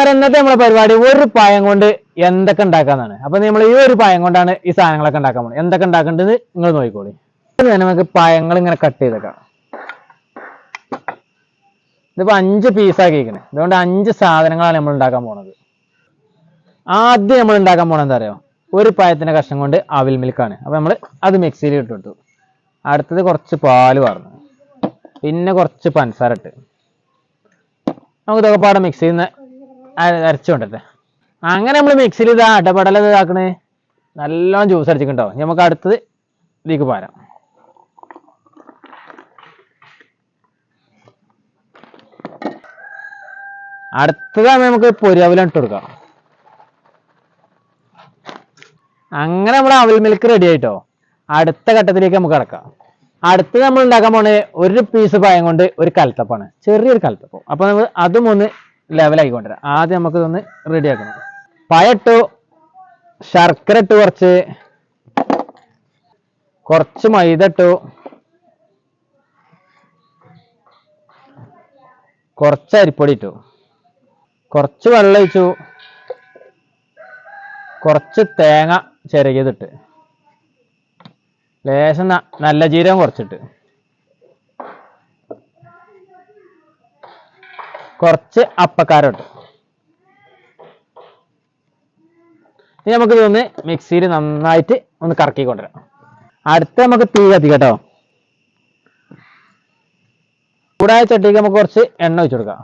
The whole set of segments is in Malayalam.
ചങ്ങാതിമാരെ ഇന്നത്തെ നമ്മളെ പരിപാടി ഒരു പായം കൊണ്ട് എന്തൊക്കെ ഉണ്ടാക്കാന്നാണ്. അപ്പൊ നമ്മൾ ഈ ഒരു പായം കൊണ്ടാണ് ഈ സാധനങ്ങളൊക്കെ ഉണ്ടാക്കാൻ പോകുന്നത്. എന്തൊക്കെ ഉണ്ടാക്കേണ്ടത് നിങ്ങൾ നോക്കിക്കോളി. നമുക്ക് പായങ്ങൾ ഇങ്ങനെ കട്ട് ചെയ്തേക്കാം. ഇതിപ്പോ അഞ്ച് പീസാക്കിയിരിക്കണേ അതുകൊണ്ട് അഞ്ച് സാധനങ്ങളാണ് നമ്മൾ ഉണ്ടാക്കാൻ പോണത് ആദ്യം നമ്മൾ ഉണ്ടാക്കാൻ പോണത് എന്താ അറിയോ? ഒരു പായത്തിന്റെ കഷ്ണം കൊണ്ട് അവിൽ മിൽക്കാണ് അപ്പൊ നമ്മൾ അത് മിക്സിയിൽ ഇട്ടിട്ടു അടുത്തത് കുറച്ച് പാൽ വാർന്നു. പിന്നെ കുറച്ച് പഞ്ചസാര ഇട്ട്. നമുക്ക് ഇതൊക്കെ പാടെ മിക്സ് ചെയ്യുന്ന അരച്ചു കൊണ്ടട്ടെ അങ്ങനെ നമ്മൾ മിക്സിയിൽ ഇതാ അടപടല ഇതാക്കണേ. നല്ലോണം ജ്യൂസ് അടിച്ചിട്ടുണ്ടോ? നമുക്ക് അടുത്തത് ഇതിലേക്ക് പാരാം. അടുത്തതാണ് നമുക്ക് പൊരിയാവില ഇട്ട് കൊടുക്കാം. അങ്ങനെ നമ്മുടെ അവൽ മിൽക്ക് റെഡി ആയിട്ടോ? അടുത്ത ഘട്ടത്തിലേക്ക് നമുക്ക് കിടക്കാം. അടുത്ത് നമ്മൾ ഉണ്ടാക്കാൻ പോണേ ഒരു പീസ് പായം കൊണ്ട് ഒരു കലത്തപ്പാണ് ചെറിയൊരു കലത്തപ്പം അപ്പൊ നമ്മൾ അതും ഒന്ന് ലെവലാക്കിക്കൊണ്ടുവരാം ആദ്യം നമുക്ക് ഇതൊന്ന് റെഡി ആക്കണം. പയട്ടു ശർക്കര ഇട്ടു കുറച്ച് കുറച്ച് മൈദ ഇട്ടു കുറച്ച് അരിപ്പൊടി ഇട്ടു കുറച്ച് വെള്ളം ഒഴിച്ചു കുറച്ച് തേങ്ങ ചിരകിയതിട്ട് ലേശം നല്ല ജീരകം കുറച്ചിട്ട്. കുറച്ച് അപ്പക്കാരുണ്ട്. ഇനി നമുക്ക് ഇതൊന്ന് മിക്സിയിൽ നന്നായിട്ട് ഒന്ന് കറക്കി കൊണ്ടുവരാം അടുത്ത നമുക്ക് തീ കത്തിക്കട്ടോ ചൂടായ ചട്ടിക്ക് നമുക്ക് കുറച്ച് എണ്ണ ഒഴിച്ചു കൊടുക്കാം.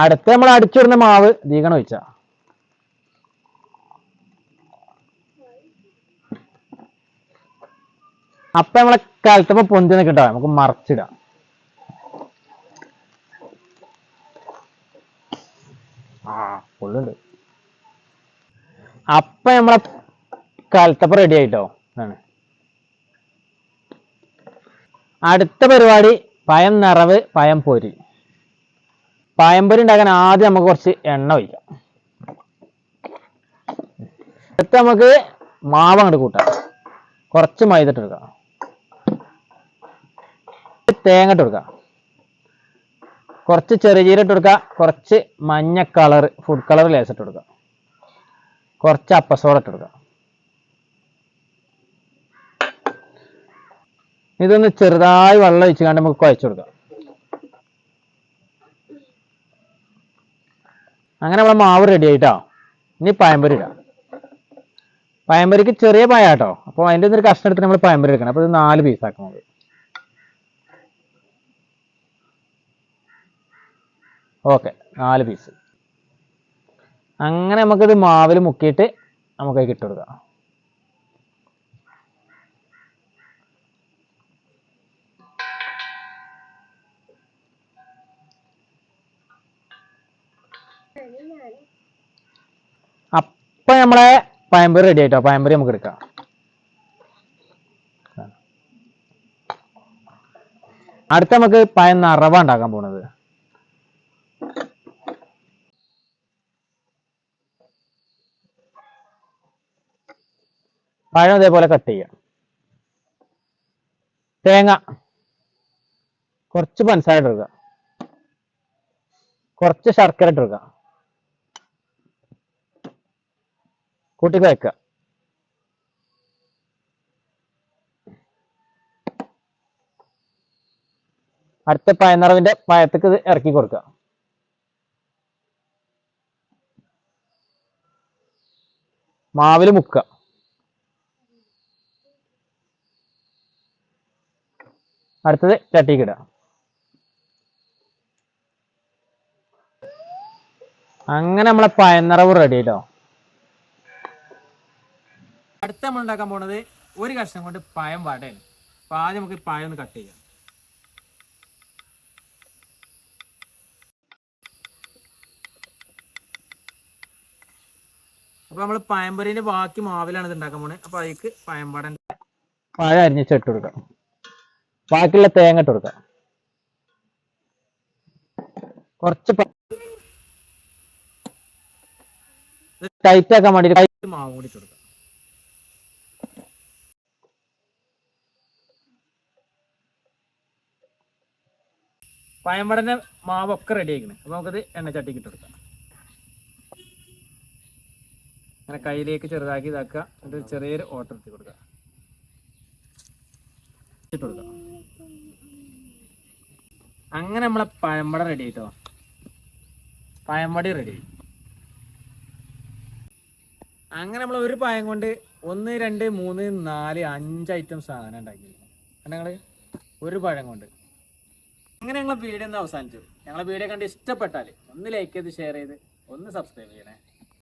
അടുത്ത നമ്മൾ അടിച്ചിടുന്ന മാവ് ദീകണം ഒഴിച്ച. അപ്പൊ നമ്മളെ കലത്തപ്പോ പൊന്തി നിൽക്കട്ടോ. നമുക്ക് മറച്ചിടാം. അപ്പൊ നമ്മളെ കലത്തപ്പ റെഡി ആയിട്ടോ? ആണ് അടുത്ത പരിപാടി പയം നിറവ് പയം പൊരി. പയം പൊരി ഉണ്ടാക്കാൻ ആദ്യം നമുക്ക് കുറച്ച് എണ്ണ ഒഴിക്കാം. അടുത്ത് നമുക്ക് മാവ് അങ്ങോട്ട് കൂട്ടാം. കുറച്ച് മൈദ ഇട്ട് കൊടുക്കാം. തേങ്ങ ഇട്ട് കൊടുക്കുക കുറച്ച് ചെറിയ ജീര ഇട്ട് കൊടുക്കുക കുറച്ച് മഞ്ഞ കളർ ഫുഡ് കളർ ലേസ് ഇട്ട് കൊടുക്കുക കുറച്ച് അപ്പസോട ഇട്ട് കൊടുക്കുക ഇതൊന്ന് ചെറുതായി വെള്ളം ഒഴിച്ച് കണ്ട് നമുക്ക് കുഴച്ച് കൊടുക്കാം. അങ്ങനെ നമ്മളെ മാവ് റെഡി ആയിട്ടോ? ഇനി പയമ്പൊരി ഇടാം. പയമ്പൊരിക്ക് ചെറിയ പായ കേട്ടോ അപ്പോൾ അതിന്റെ ഒരു കഷ്ണം എടുത്തിട്ട് നമ്മൾ പയമ്പൊരി എടുക്കണം. അപ്പോൾ ഇത് നാല് പീസ് ഓക്കെ നാല് പീസ് അങ്ങനെ നമുക്കിത് മാവിൽ മുക്കിയിട്ട് നമുക്ക് ഇട്ട് കൊടുക്കാം അപ്പം നമ്മളെ പഴംപൊരി റെഡി ആയിട്ടോ? പഴംപൊരി നമുക്ക് എടുക്കാം. അടുത്ത നമുക്ക് പയം നിറവ ഉണ്ടാക്കാൻ പോണത്. പഴം ഇതേപോലെ കട്ട് ചെയ്യാം. തേങ്ങ. കുറച്ച് പഞ്ചസാര കൊടുക്കുക കുറച്ച് ശർക്കര കൊടുക്കുക കൂട്ടി കുഴക്കുക. അടുത്ത പയനിറവിന്റെ പഴത്തേക്ക് ഇത് ഇറക്കി കൊടുക്കുക. മാവിൽ മുക്കുക. അടുത്തത് ചട്ടിക്ക് ഇടുക അങ്ങനെ നമ്മളെ പയനിറവ് റെഡി ആയിട്ടോ അടുത്ത നമ്മൾ ഉണ്ടാക്കാൻ പോണത് ഒരു കഷ്ണം കൊണ്ട് പഴം വടയാണ്. അപ്പൊ ആദ്യം നമുക്ക് പഴം ഒന്ന് കട്ട് ചെയ്യാം. അപ്പൊ നമ്മൾ പയമ്പറിന്റെ ബാക്കി മാവിലാണ് ഇത് ഉണ്ടാക്കാൻ പോണത് അപ്പൊ അതിലേക്ക് പഴംപാടന്റെ പഴം അരിഞ്ഞിട്ട് കൊടുക്കാം. ബാക്കിയുള്ള തേങ്ങ ഇട്ട് കൊടുക്കാം. കുറച്ച് ടൈറ്റ് ആക്കാൻ വേണ്ടി ടൈറ്റ് മാവ് കൂടി കൊടുക്കുക കൊടുക്കാം. പഴംപടന്റെ മാവൊക്കെ റെഡി ആയിക്കണേ. അപ്പൊ നമുക്കത് എണ്ണച്ചട്ടിക്ക് ഇട്ട് കൊടുക്കാം. അങ്ങനെ കയ്യിലേക്ക് ചെറുതാക്കി ഇതാക്കുക. എന്നിട്ട് ചെറിയൊരു ഓട്ടം ഇട്ട് കൊടുക്കുക. ഇട്ട് കൊടുക്കുക അങ്ങനെ നമ്മളെ പഴമ്പട റെഡി ആയിട്ടോ. പഴമ്പടി റെഡി അങ്ങനെ നമ്മൾ ഒരു പായം കൊണ്ട് ഒന്ന് രണ്ട് മൂന്ന് നാല് അഞ്ച് ഐറ്റം സാധനം ഉണ്ടാക്കി ഞങ്ങൾ ഒരു പഴം കൊണ്ട്. അങ്ങനെ ഞങ്ങളെ വീഡിയോ ഒന്ന് അവസാനിച്ചു. ഞങ്ങളെ വീഡിയോ കണ്ട് ഇഷ്ടപ്പെട്ടാൽ ഒന്ന് ലൈക്ക് ചെയ്ത് ഷെയർ ചെയ്ത് ഒന്ന് സബ്സ്ക്രൈബ് ചെയ്യണേ.